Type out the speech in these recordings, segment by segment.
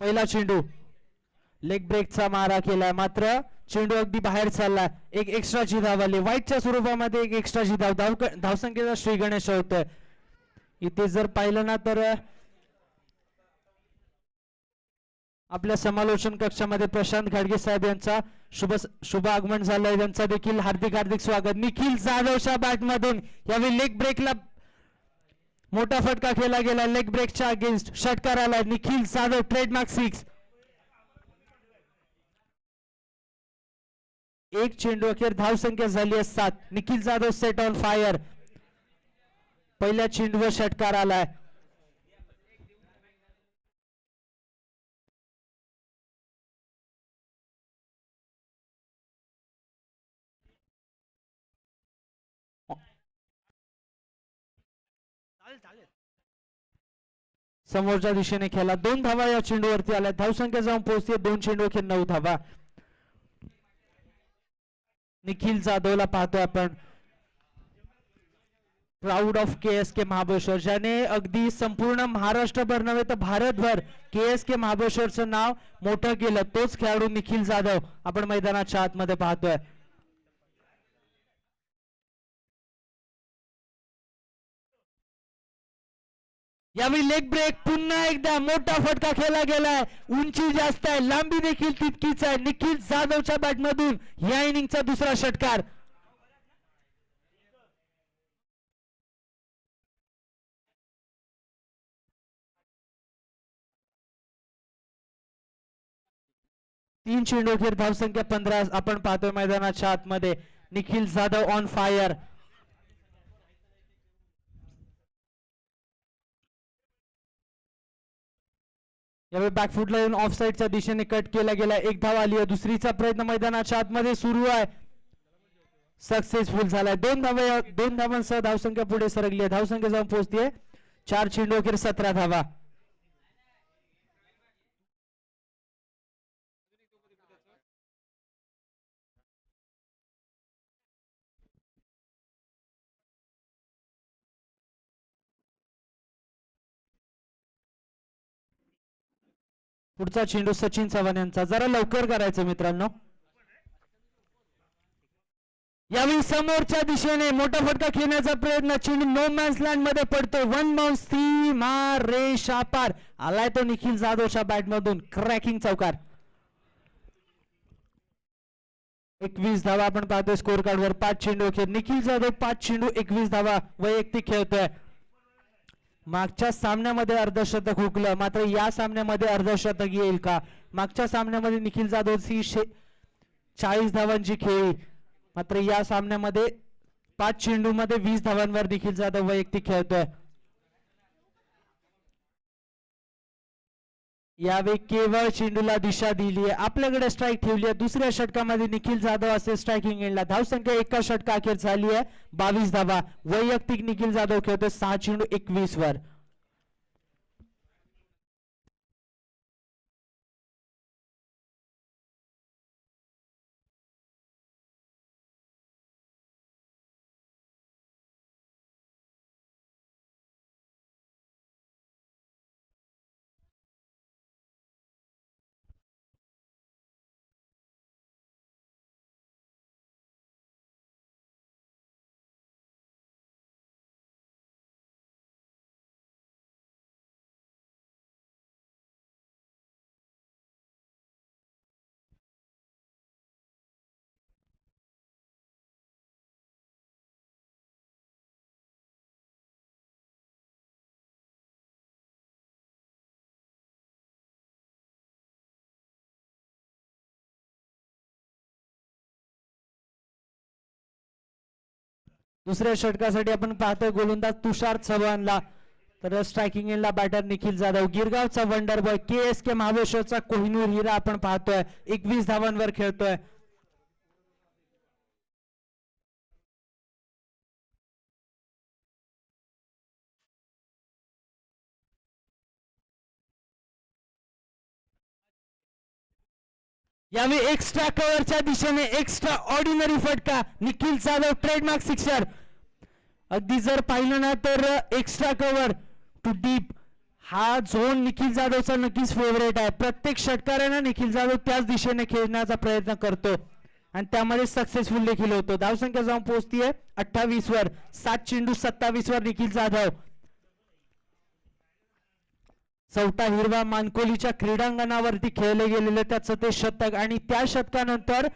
पहिला चेंडू. लेग ब्रेकचा मारा केलाय मात्र चेंडू अगदी बाहेर चालला एक एक्स्ट्राची धाव आली. वाईटच्या स्वरूपामध्ये एक एक्स्ट्राची धाव धाव धावसंख्येचा श्री गणेश होतोय इथे जर पाहिलं ना तर आपल्या समालोचन कक्षामध्ये प्रशांत घाडगे साहेब यांचा शुभ शुभ आगमन झालंय. त्यांचा देखील हार्दिक हार्दिक स्वागत. निखिल जाधवच्या बॅटमधून यावेळी लेग ब्रेकला मोठा फटका खेळला गेला लेग ब्रेकच्या अगेन्स्ट. षटकार आला निखिल जाधव ट्रेडमार्क सिक्स एक चेंडू अखेर धाव संख्या झाली आहे सात. Nikhil Jadhav set on fire पहिल्या चेंडूवर षटकार आलाय. समोरच्या दिशेने खेळला. दोन धावा या चेंडूवरती आल्या. धावसंख्या जाऊन पोहोचते. दोन चेंडू खेळ नऊ धावा. निखिल जाधवला पाहतोय आपण. Proud of K S K Mahabaleshwar ज्याने अगदी संपूर्ण महाराष्ट्रभर नव्हे तर भारतभर के एस के महाबळेश्वरचं नाव मोठं केलं. तोच खेळाडू निखिल जाधव आपण मैदानाच्या आतमध्ये पाहतोय. यावेळी लेग ब्रेक पुन्हा एकदा मोठा फटका खेळला गेलाय. उंची जास्त आहे लांबी देखील तितकीच आहे. निखिल जाधवच्या बॅट मधून या इनिंगचा दुसरा षटकार. तीन चेंडू अखेर धावसंख्या पंधरा आपण पाहतोय मैदानाच्या आतमध्ये. निखिल जाधव ऑन फायर यावेळी बॅकफुटला येऊन ऑफ साईडच्या दिशेने कट केला गेला. एक धाव आली आहे. दुसरीचा प्रयत्न मैदानाच्या आतमध्ये सुरू आहे. सक्सेसफुल झालाय. दोन धावे दोन धावांसह धावसंख्या पुढे सरकली आहे. धावसंख्या जाऊन पोहोचतीये. चार चेंडू अखेर सतरा धावा. पुढचा चेंडू सचिन चव्हाण यांचा. जरा लवकर करायचं मित्रांनो. यावेळी समोरच्या दिशेने मोठा फटका खेळण्याचा प्रयत्न चेंडू नो मॅन्स लँडमध्ये पडतो वन बाउन्स सीमा रे शापार. आलाय तो निखिल जाधवच्या बॅट मधून. क्रॅकिंग चौकार. एकवीस धावा आपण पाहतोय स्कोर कार्ड वर. पाच चेंडू खेळ निखिल जाधव पाच चेंडू एकवीस धावा वैयक्तिक खेळतोय. मागच्या सामन्यामध्ये अर्धशतक हुकलं. मात्र या सामन्यामध्ये अर्धशतक येईल का? मागच्या सामन्यामध्ये निखिल जाधवची शे चाळीस धावांची खेळी. मात्र या सामन्यामध्ये पाच चेंडूमध्ये वीस धावांवर निखिल जाधव वैयक्तिक खेळतोय. यावेळी केवळ चेंडूला दिशा दिली आहे. आपल्याकडे स्ट्राईक ठेवली आहे. दुसऱ्या षटकामध्ये निखिल जाधव असे स्ट्रायकिंग एंडला धावसंख्या एका षटका अखेर झाली आहे. बावीस धावा. वैयक्तिक निखिल जाधव खेळतो सहा चेंडू एकवीस वर. दुसऱ्या षटकासाठी आपण पाहतोय गोलंदाज तुषार चव्हाणला. तर स्ट्रायकिंग एनला batter Nikhil Jadhav. गिरगावचा wonder boy K S K महाबळेश्वरचा Kohinoor हिरा आपण पाहतोय. एकवीस धावांवर खेळतोय. यावेळी एक्स्ट्रा कव्हरच्या दिशेने एक्स्ट्रा ऑर्डिनरी फटका. निखिल जाधव ट्रेडमार्क सिक्सर अगदी जर पाहिलं ना तर एक्स्ट्रा कव्हर टू डीप हा झोन निखिल जाधवचा नक्कीच फेवरेट आहे. प्रत्येक षटकारानं निखिल जाधव त्याच दिशेने खेळण्याचा प्रयत्न करतो. आणि त्यामध्ये सक्सेसफुल देखील होतो. धावसंख्या जाऊन पोहोचतीये अठ्ठावीस वर. सात चेंडू सत्तावीस वर निखिल जाधव. चौथा हिरवा मानकोलीच्या क्रीडांगणावरती खेळले गेलेले त्याचं ते शतक. आणि त्या शतकानंतर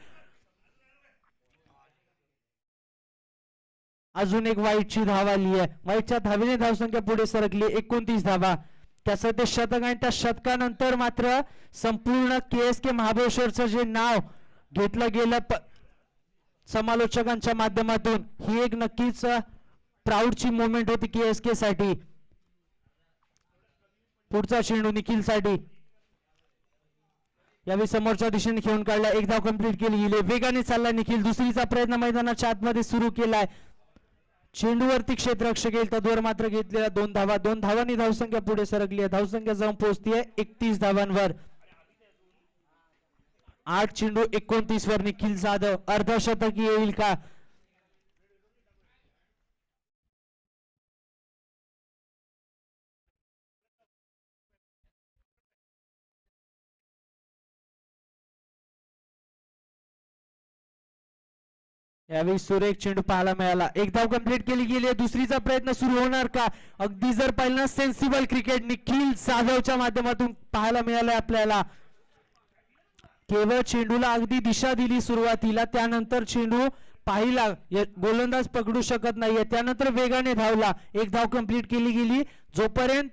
अजून एक वाईटची धाव आली आहे. वाईटच्या धावेने धावसंख्या पुढे सरकली. एकोणतीस धावा. त्याचं ते शतक आणि त्या शतकानंतर मात्र संपूर्ण के एस के महाबळेश्वरचं जे नाव घेतलं गेलं समालोचकांच्या माध्यमातून ही एक नक्कीच प्राऊडची मोमेंट होती के एस के साठी. पुढचा चेंडू निखिलसाठी यावेळी समोरच्या दिशेने खेळून काढला. एक धाव कंप्लीट केली. गेली वेगाने चालला निखिल. दुसरीचा प्रयत्न मैदानाच्या आतमध्ये सुरू केलाय. चेंडूवरती क्षेत्ररक्षक येईल तद्वर मात्र घेतलेल्या दोन धावा. दोन धावांनी धावसंख्या पुढे सरकली आहे. धावसंख्या जाऊन पोहोचतीये एकतीस धावांवर. आठ चेंडू एकोणतीस वर निखिल जाधव. अर्धशतकी येईल का? यावेळी सुरेख चेंडू पाहायला मिळाला. एक धाव कंप्लीट केली गेली आहे. दुसरीचा प्रयत्न सुरू होणार का? अगदी जर पाहिलं सेन्सिबल क्रिकेट निखिल जाधवच्या माध्यमातून पाहायला मिळालंय आपल्याला. केवळ चेंडूला अगदी दिशा दिली सुरुवातीला त्यानंतर चेंडू पाहिला. गोलंदाज पकडू शकत नाहीये. त्यानंतर वेगाने धावला. एक धाव कंप्लीट केली गेली. जोपर्यंत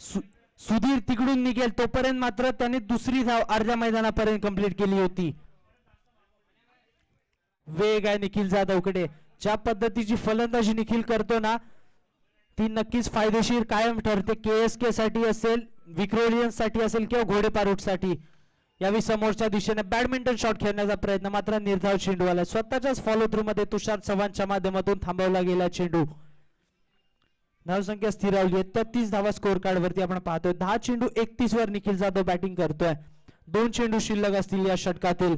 सु- सुधीर तिकडून निघेल तोपर्यंत मात्र त्याने दुसरी धाव अर्ध्या मैदानापर्यंत कंप्लीट केली होती. वेग आहे निखिल जाधवकडे ज्या पद्धतीची फलंदाजी निखिल करतो ना ती नक्कीच फायदेशीर कायम ठरते. के एस के साठी असेल विक्रोलियन्ससाठी असेल किंवा घोडेपारूटसाठी. यावेळी समोरच्या दिशेने बॅडमिंटन शॉट खेळण्याचा प्रयत्न मात्र निर्धाव चेंडू आला स्वतःच्याच फॉलो थ्रू मध्ये तुषार चव्हाणच्या माध्यमातून थांबवला गेला चेंडू. धावसंख्या स्थिरावली आहे. तेहतीस धावा स्कोर कार्ड वरती आपण पाहतोय. दहा चेंडू एकतीस वर निखिल जाधव बॅटिंग करतोय. दोन चेंडू शिल्लक असतील या षटकातील.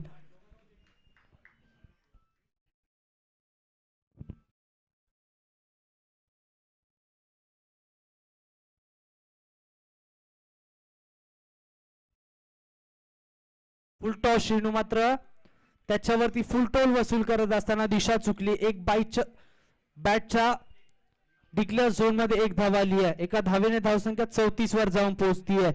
उलटो शिणू मात्र त्याच्यावरती फुलटोल वसूल करत असताना दिशा चुकली. एक बाईच्या बॅटच्या डिक्लेअर झोनमध्ये एक धाव आली आहे. एका धावेने धावसंख्या चौतीस वर जाऊन पोहोचतीये.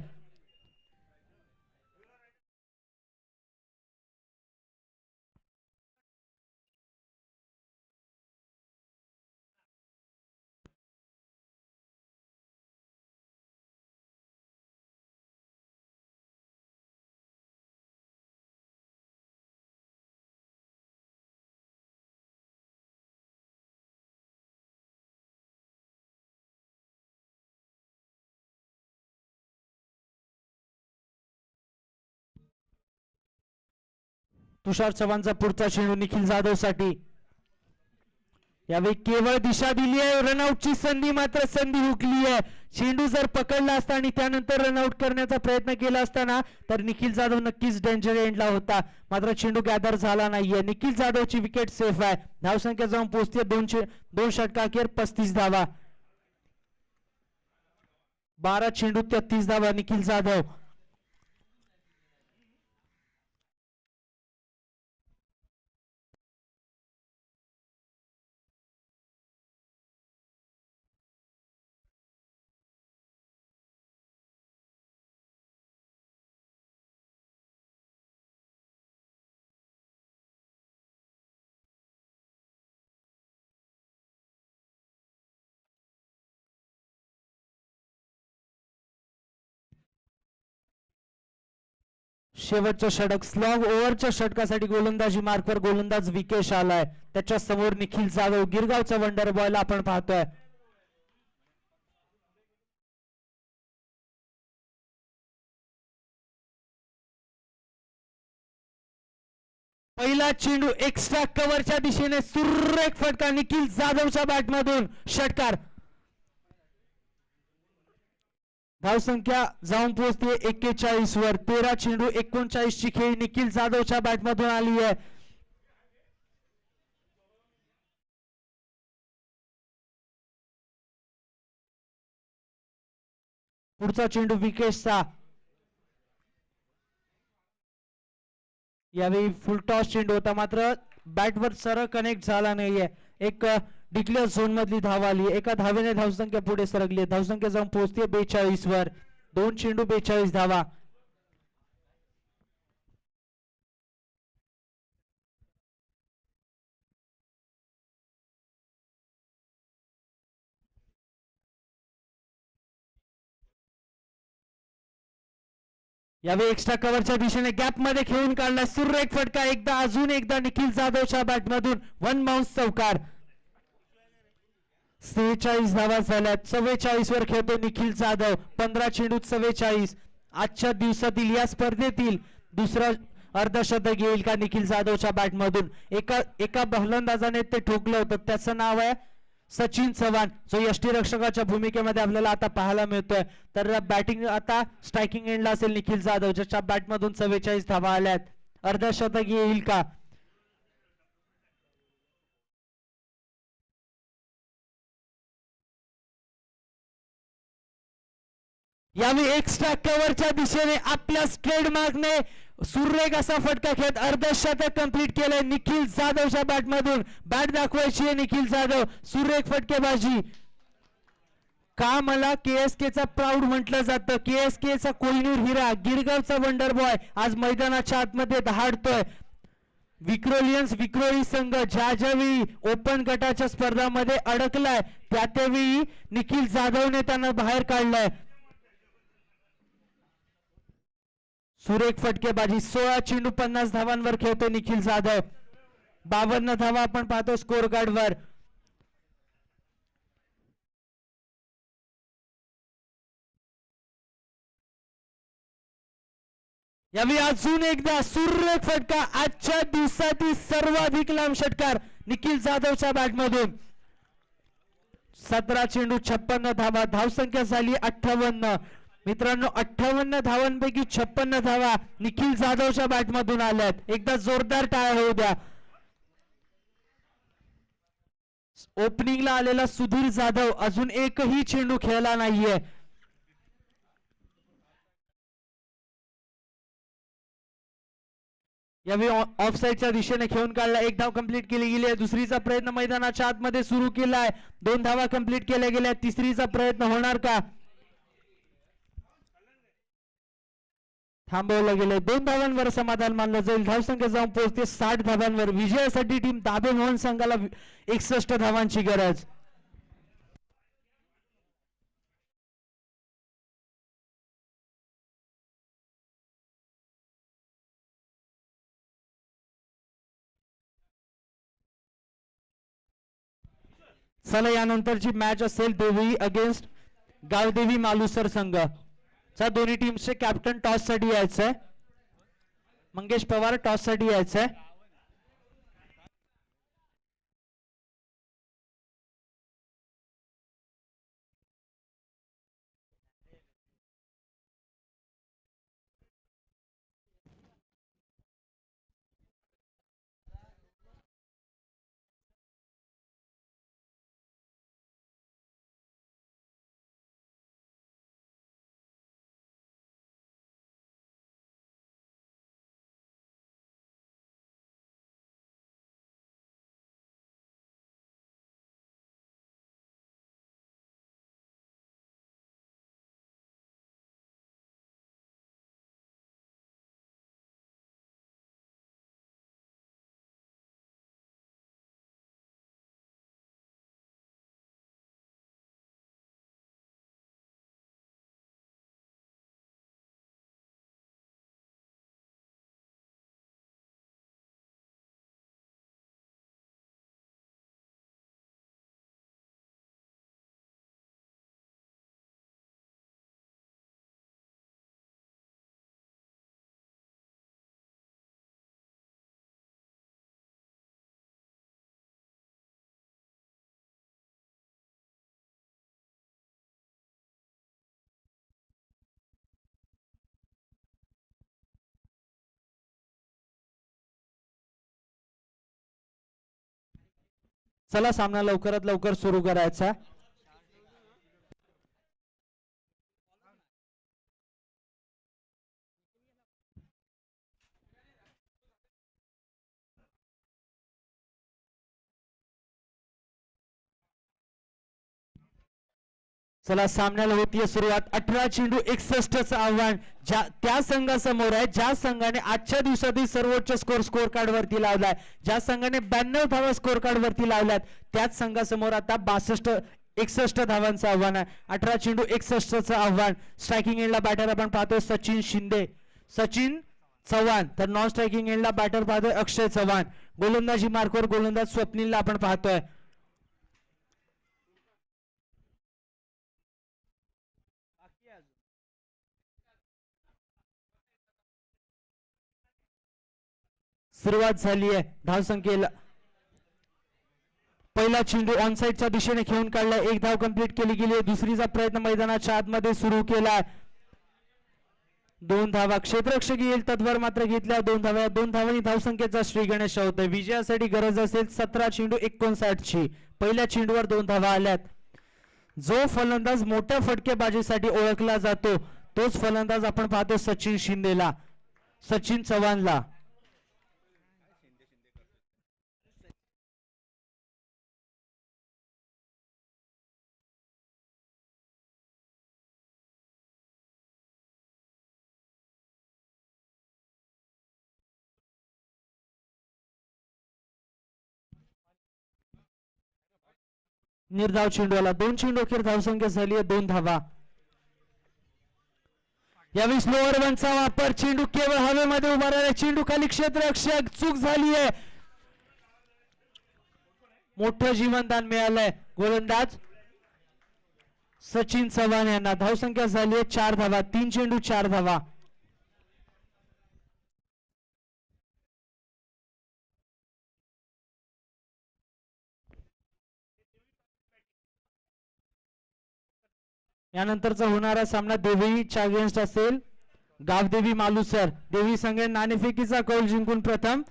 तुषार चव्हाणचा पुढचा चेंडू निखिल जाधवसाठी यावेळी केवळ दिशा दिली आहे रनआउटची संधी मात्र संधी हुकली आहे. चेंडू जर पकडला असता आणि त्यानंतर रनआउट करण्याचा प्रयत्न केला असताना तर निखिल जाधव नक्कीच डेंजर एंडला होता. मात्र चेंडू गॅदर झाला नाहीये. निखिल जाधवची विकेट सेफ आहे. धावसंख्या जाऊन पोहोचते. दोनशे दोन षटकाखेर पस्तीस धावा. बारा चेंडू तेहतीस धावा. निखिल जाधव शेवटचं षटक स्लॉग ओव्हरच्या षटकासाठी गोलंदाजी मार्कवर गोलंदाज विकेश आलाय त्याच्यासमोर निखिल जाधव गिरगावचा वंडर बॉयला आपण पाहतोय. पहिला चेंडू एक्स्ट्रा कव्हरच्या दिशेने सुरेख फटका निखिल जाधवच्या बॅटमधून षटकार. धावसंख्या जाऊन पोहोचते. एक्केचाळीस वर. तेरा चेंडू एकोणचाळीस ची खेळी निखिल जाधवच्या बॅटमधून आली आहे. पुढचा चेंडू विकेशचा यावेळी फुल टॉस चेंडू होता. मात्र बॅटवर सरळ कनेक्ट झाला नाहीये. एक डिक्लेअर झोन मधली धाव आली. एका धावेने धावसंख्या पुढे सरकली. धावसंख्या जाऊन पोहोचते बेचाळीस वर दोन चेंडू बेचाळीस धावा. यावेळी एक्स्ट्रा कव्हरच्या दिशेने गॅपमध्ये खेळून काढला सुरेख फटका. एकदा अजून एकदा निखिल जाधवच्या बॅट मधून. वन बाउन्स चौकार. सेहेचाळीस धावा झाल्या चव्वेचाळीस वर खेळतो निखिल जाधव. पंधरा चेंडूत चव्वेचाळीस आजच्या दिवसातील या स्पर्धेतील दुसरा अर्धशतक येईल का निखिल जाधवच्या बॅटमधून? एका एका बहलंदाजाने ते ठोकलं होतं. त्याचं नाव आहे सचिन चव्हाण. जो यष्टीरक्षकाच्या भूमिकेमध्ये आपल्याला आता पाहायला मिळतोय. तर बॅटिंग आता स्ट्रायकिंग एंडला असेल निखिल जाधव ज्याच्या बॅटमधून चव्वेचाळीस धावा आल्यात. अर्धशतक येईल का? यावेळी एक्स्ट्रा कव्हरच्या दिशेने आपल्या स्ट्रेड मार्कने सुरेख असा फटका खेळत अर्धशतक कंप्लीट केलंय. निखिल जाधवच्या बॅटमधून बॅट दाखवायची आहे निखिल जाधव. सुरेख फटकेबाजी. का मला केएसके चा प्राऊड म्हटलं जातं? केएसके चा कोहिनूर हिरा गिरगावचा वंडर बॉय आज मैदानाच्या आतमध्ये दहाडतोय विक्रोलियन्स विक्रोळी संघ ज्या ज्यावेळी ओपन गटाच्या स्पर्धामध्ये अडकलाय त्या त्यावेळी निखिल जाधवने त्यांना बाहेर काढलाय. सुरेख फटकेबाजी सोळा चेंडू पन्नास धावांवर खेळतो निखिल जाधव. बावन्न धावा आपण पाहतो स्कोर कार्डवर यावेळी अजून एकदा सुरेख फटका आजच्या दिवसातील सर्वाधिक लांब षटकार निखिल जाधवच्या बॅटमधून. सतरा चेंडू छप्पन्न धावा धावसंख्या झाली अठ्ठावन्न. मित्रांनो अठ्ठावन्न धावांपैकी छप्पन्न धावा निखिल जाधवच्या बॅटमधून आल्यात. एकदा जोरदार टाळ्या होऊ द्या. ओपनिंगला आलेला सुधीर जाधव अजून एकही चेंडू खेळला नाहीये. यावेळी ऑफ साईडच्या दिशेने खेळून काढला. एक धाव कंप्लीट केली गेली आहे. दुसरीचा प्रयत्न मैदानाच्या आतमध्ये सुरू आहे दोन धावा कंप्लीट केल्या गेल्या तिसरीचा प्रयत्न होणार का? थांबवलं गेलंय. दोन धावांवर समाधान मानलं जाईल. धावसंख्या जाऊन पोहोचते. साठ धावांवर. विजयासाठी टीम दाबे मोहन संघाला एकसष्ट धावांची गरज. चला यानंतरची मॅच असेल देवी अगेन्स्ट गावदेवी मालुसर संघ. चा दोन्ही टीमचे कॅप्टन टॉससाठी यायचं आहे मंगेश पवार टॉससाठी यायचं आहे चला सामना लवकरात लवकर सुरू करायचा. चला सामन्याला होतीये सुरुवात. अठरा चेंडू एकसष्टचं आव्हान. ज्या त्या संघासमोर आहे ज्या संघाने आजच्या दिवसातील सर्वोच्च स्कोर स्कोर कार्ड वरती लावलाय ज्या संघाने ब्याण्णव धावा स्कोर कार्ड वरती लावल्यात त्याच संघासमोर आता बासष्ट एकसष्ट धावांचं आव्हान आहे. अठरा चेंडू एकसष्टचं आव्हान. स्ट्रायकिंग एंडला बॅटर आपण पाहतोय सचिन शिंदे. सचिन चव्हाण. तर नॉन स्ट्रायकिंग एंडला बॅटर पाहतोय अक्षय चव्हाण. गोलंदाजी मार्कवर गोलंदाज स्वप्नीलला आपण पाहतोय. सुरुवात झाली आहे. धावसंख्येला पहिला चेंडू ऑनसाईडच्या दिशेने खेळून काढला एक धाव कंप्लीट केली गेली आहे. दुसरीचा प्रयत्न मैदानाच्या आतमध्ये सुरू केला दोन धावा क्षेत्ररक्षक येईल. तत्वर मात्र घेतल्या दोन धावा दोन धावांनी धावसंख्येचा श्री गणेश होतोय. विजयासाठी गरज असेल सतरा चेंडू एकोणसाठ ची पहिल्या चेंडूवर दोन धावा आल्यात. जो फलंदाज मोठ्या फटकेबाजीसाठी ओळखला जातो तोच फलंदाज आपण पाहतो सचिन शिंदेला. सचिन चव्हाणला. निर्धाव चेंडूला. दोन चेंडू अखेर धावसंख्या झाली आहे दोन धावा. यावेळी स्लोअर वनचा वापर चेंडू केवळ हवेमध्ये उभा राहिला चेंडू खाली क्षेत्ररक्षक चूक झाली आहे. मोठं जीवनदान मिळालंय. गोलंदाज सचिन चव्हाण यांना. धावसंख्या झाली आहे चार धावा तीन चेंडू चार धावा. यानंतरचा होणारा सामना देवीच्या अगेन्स्ट असेल. गावदेवी मालुसर देवी संघे नाणेफेकीचा कौल जिंकून प्रथम.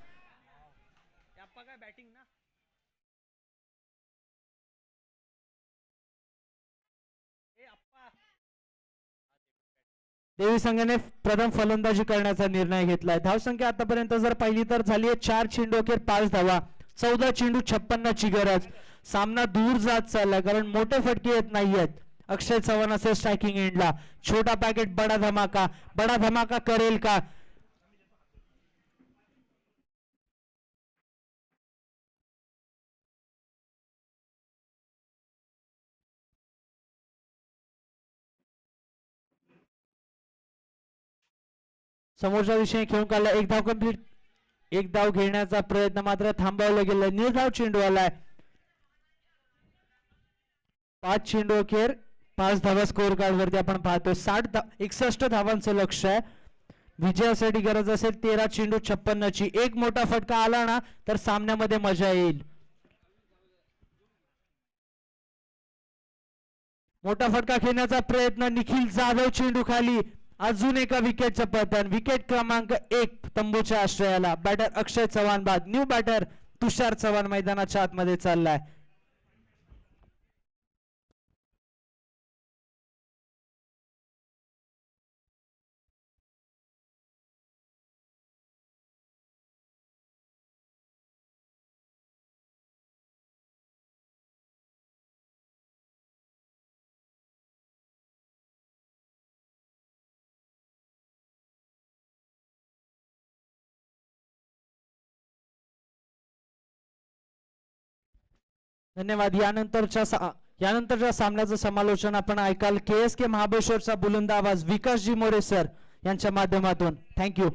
देवी संघाने प्रथम फलंदाजी करण्याचा निर्णय घेतलाय. धावसंख्या आतापर्यंत जर पाहिली तर झाली आहे चार चेंडू अखेर पाच धावा. चौदा चेंडू छप्पन्नाची गरज. सामना दूर जात चाललाय कारण मोठे फटके येत नाहीयेत. अक्षय चव्हाण असेल स्ट्रायकिंग एंडला छोटा पॅकेट बडा धमाका. बडा धमाका करेल का? समोरच्या दिशेने खेळून काढला. एक धाव कंप्लीट एक धाव घेण्याचा प्रयत्न मात्र थांबवला गेला. निर्धाव चेंडू आलाय पाच चेंडू अखेर पाच धावा स्कोअर कार्डवरती आपण पाहतोय. साठ धा एकसष्ट धावांचं लक्ष आहे. विजयासाठी गरज असेल तेरा चेंडू छप्पन्नची. एक मोठा फटका आला ना तर सामन्यामध्ये मजा येईल. मोठा फटका खेळण्याचा प्रयत्न निखिल जाधव चेंडू खाली. अजून एका विकेटचं पतन. विकेट क्रमांक एक तंबूच्या आश्रयाला. बॅटर अक्षय चव्हाण बाद. न्यू बॅटर तुषार चव्हाण मैदानाच्या आतमध्ये चाललाय. धन्यवाद. यानंतरच्या सा- यानंतरच्या सामन्याचं समालोचन आपण ऐकाल. के एस के महाबळेश्वरचा बुलंद आवाज विकासजी मोरे सर यांच्या माध्यमातून. थँक्यू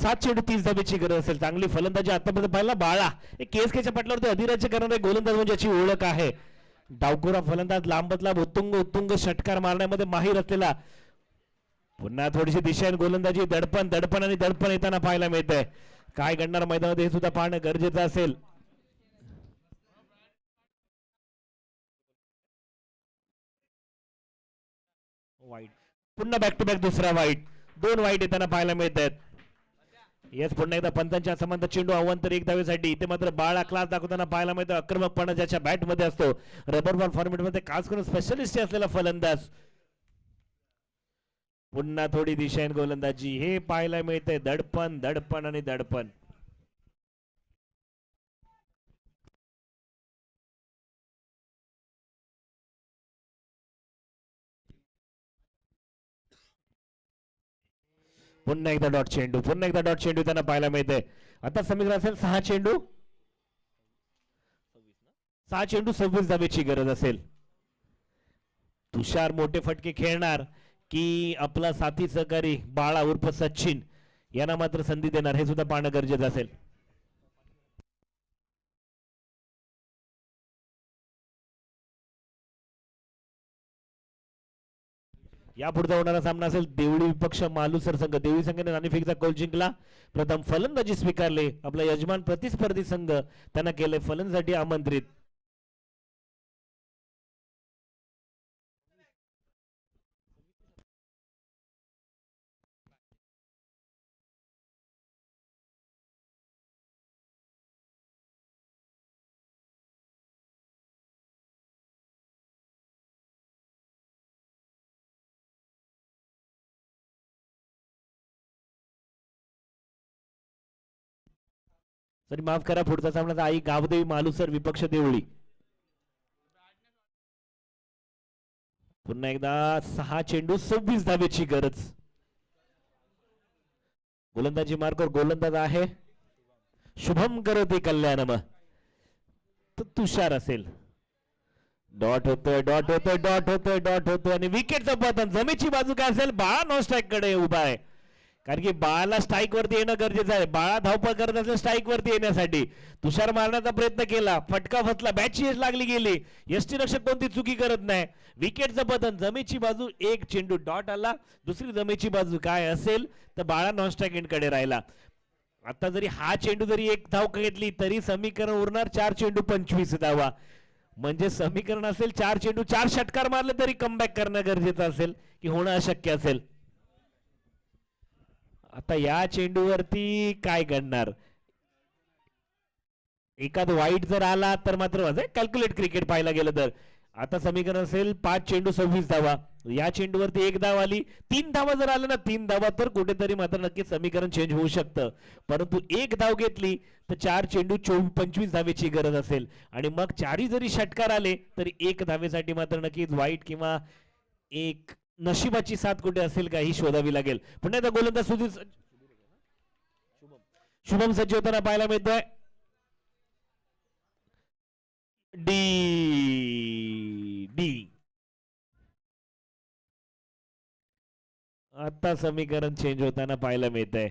सात चेंडू तीस धाबेची गरज असेल चांगली फलंदाजी. आतापर्यंत पाहिला बाळा. केसकेच्या केच्या पाटलावरती अधिराज्य करणारे गोलंदाज म्हणजे याची ओळख आहे. डावकुरा फलंदाज लांबतला उत्तुंग उत्तुंग षटकार मारण्यामध्ये माहीर असलेला. पुन्हा थोडीशी दिशेने गोलंदाजी दडपण दडपण आणि दडपण येताना पाहायला मिळतंय. काय घडणार मैदानामध्ये हे सुद्धा पाहणं गरजेचं असेल. वाईट पुन्हा बॅक टू बॅक दुसरा वाईट दोन वाईट येताना पाहायला मिळत आहेत येस पुन्हा एकदा पंतांच्या समांतर चेंडू अवंतर एक धावेसाठी. इथे मात्र बाळा क्लास दाखवताना पाहायला मिळतं. आक्रमकपणा ज्याच्या बॅटमध्ये असतो. रबर बॉल फॉर्मेटमध्ये खास करून स्पेशलिस्ट असलेला फलंदाज. पुन्हा थोडी दिशेने गोलंदाजी. हे पाहायला मिळतंय. दडपण दडपण आणि दडपण. पुन्हा एकदा डॉट चेंडू पुन्हा एकदा डॉट चेंडू त्यांना पाहायला मिळते आता समीकरण असेल सहा चेंडू. सहा चेंडू सव्वीस धावेची गरज असेल. तुषार मोठे फटके खेळणार की आपला साथी सहकारी बाळा उर्फ सचिन यांना मात्र संधी देणार हे सुद्धा पाहणं गरजेचं असेल. यापुढचा होणारा सामना असेल देवळी विपक्ष मालुसर संघ देवळी संघाने नाणेफेकचा कौल जिंकला. प्रथम फलंदाजी स्वीकारले. आपला यजमान प्रतिस्पर्धी संघ त्यांना केले फलंदाजीसाठी आमंत्रित. तरी माफ करा पुढचा सामना आई गावदेवी मालुसर विपक्ष देवळी. पुन्हा एकदा सहा चेंडू सव्वीस धावेची गरज. गोलंदाजी मार्कर गोलंदाज आहे. शुभम करते कल्याणम. तर तुषार असेल. डॉट होतोय डॉट होतोय डॉट होतोय डॉट होतोय आणि विकेटचं पतन जमेची बाजू काय असेल? बाळा नो कडे उभा आहे. कारण की बाळाला स्ट्राईक वरती येणं गरजेचं आहे. बाळा धावपळ करत असेल स्ट्राईक वरती येण्यासाठी. तुषार मारण्याचा प्रयत्न केला. फटका फसला. बॅटची यश लागली गेली. यष्टी रक्षक कोणती चुकी करत नाही. विकेटचं पतन. जमेची बाजू एक. चेंडू डॉट आला. दुसरी जमेची बाजू काय असेल? तर बाळा नॉन स्ट्राईक राहिला. आता जरी हा चेंडू जरी एक धाव घेतली तरी समीकरण उरणार. चार चेंडू पंचवीस धावा. म्हणजे समीकरण असेल चार चेंडू. चार षटकार मारले तरी कमबॅक करणं गरजेचं असेल की होणं अशक्य असेल? आता या चेंडूवरती काय घडणार? एखाद वाईट जर आला तर मात्र म्हणजे कॅल्क्युलेट क्रिकेट पाहायला गेलं तर. आता समीकरण असेल पाच चेंडू सव्वीस धावा. या चेंडूवरती एक धाव आली तीन धावा जर आल्या ना तीन धावा तर कुठेतरी मात्र नक्की समीकरण चेंज होऊ शकतं. परंतु एक धाव घेतली तर चार चेंडू चोवीस पंचवीस धावेची गरज असेल. आणि मग चारही जरी षटकार आले तरी एक धावेसाठी मात्र नक्कीच वाईट किंवा एक नशिबाची साथ कुठे असेल का ही शोधावी लागेल. पुन्हा एकदा गोलंदाज सुधीर शुभम सज्ज होताना पाहायला मिळतोय. डी. डी. आता समीकरण चेंज होताना पाहायला मिळत आहे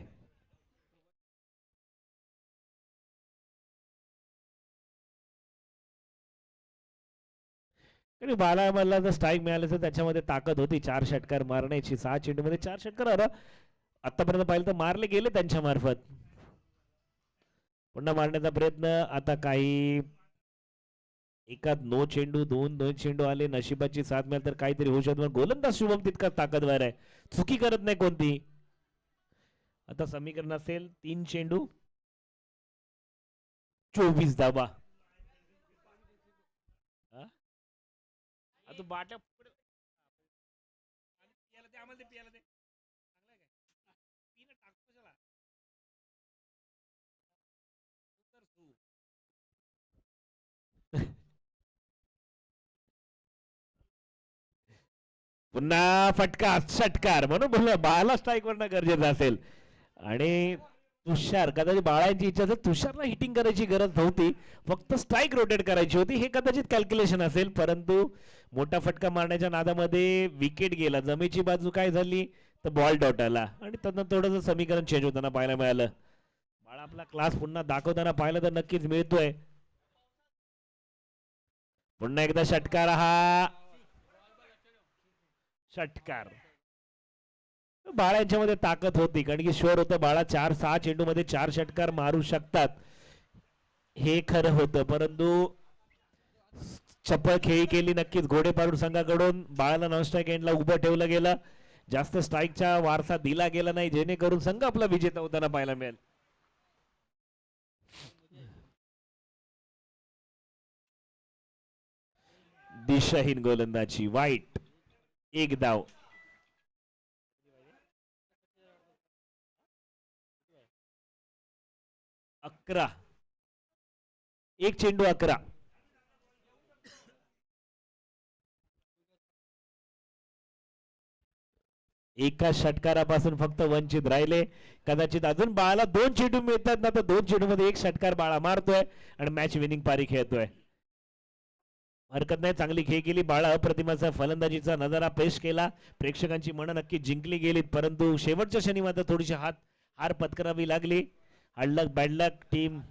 आणि बाला मला जर स्ट्राईक मिळालं तर त्याच्यामध्ये ताकद होती. चार षटकार मारण्याची सहा चेंडू मध्ये चार षटकार आता आतापर्यंत पाहिलं तर मारले गेले त्यांच्या मार्फत. पुन्हा मारण्याचा प्रयत्न. आता काही एकात नो चेंडू दोन दोन चेंडू आले. नशिबाची साथ मिळाली तर काहीतरी होऊ शकतो. गोलंदाज शुभम तितका ताकदवार आहे. चुकी करत नाही कोणती. आता समीकरण असेल तीन चेंडू. चोवीस धावा. आता बाटल्या पुढे- आणि पियाला दे, आम्हाला दे, पियाला दे. चांगलं आहे काय? पी ना, कशाला? उतर तू. पुन्हा फटका षटकार म्हणून बोल बाला स्ट्राईक वरनं गरजेचं असेल आणि तुषार. कदाचित बाळांची इच्छा असेल तुषारला हिटिंग करायची गरज नव्हती. फक्त स्ट्राईक रोटेट करायची होती. हे कदाचित कॅल्क्युलेशन असेल. परंतु मोठा फटका मारण्याच्या नादामध्ये विकेट गेला. जमेची बाजू काय झाली? तर बॉल डॉट आला. आणि त्यांना थोडंसं समीकरण चेंज होताना पाहायला मिळालं. बाळा आपला क्लास पुन्हा दाखवताना पाहिलं तर नक्कीच मिळतोय. पुन्हा एकदा षटकार हा. षटकार. बाळा यांच्यामध्ये ताकद होती कारण की शुअर होतं बाळा चार सहा चेंडू मध्ये चार षटकार मारू शकतात. हे खरं होतं परंतु चप्पल खेळी केली नक्कीच. घोडे पाडून संघाकडून बाळाला नॉनस्ट्राईक एंडला उभं ठेवलं गेलं. जास्त स्ट्राईकचा वारसा दिला गेला नाही जेणेकरून संघ आपला विजेता होताना पाहायला मिळेल. दिशाहीन गोलंदाजी वाईट. एक धाव अकरा. एक चेंडू अकरा. एका षटकारापासून फक्त वंचित राहिले. कदाचित अजून बाळाला दोन चेंडू मिळतात ना तर दोन चेंडू मध्ये एक षटकार बाळा मारतोय आणि मॅच विनिंग पारी खेळतोय. हरकत नाही चांगली खेळ केली. बाळा अप्रतिमाचा फलंदाजीचा नजारा पेश केला. प्रेक्षकांची मनं नक्की जिंकली गेलीत परंतु शेवटच्या क्षणी मात्र थोडीशी हात हार पत्करावी लागली. Good luck, bad luck, team.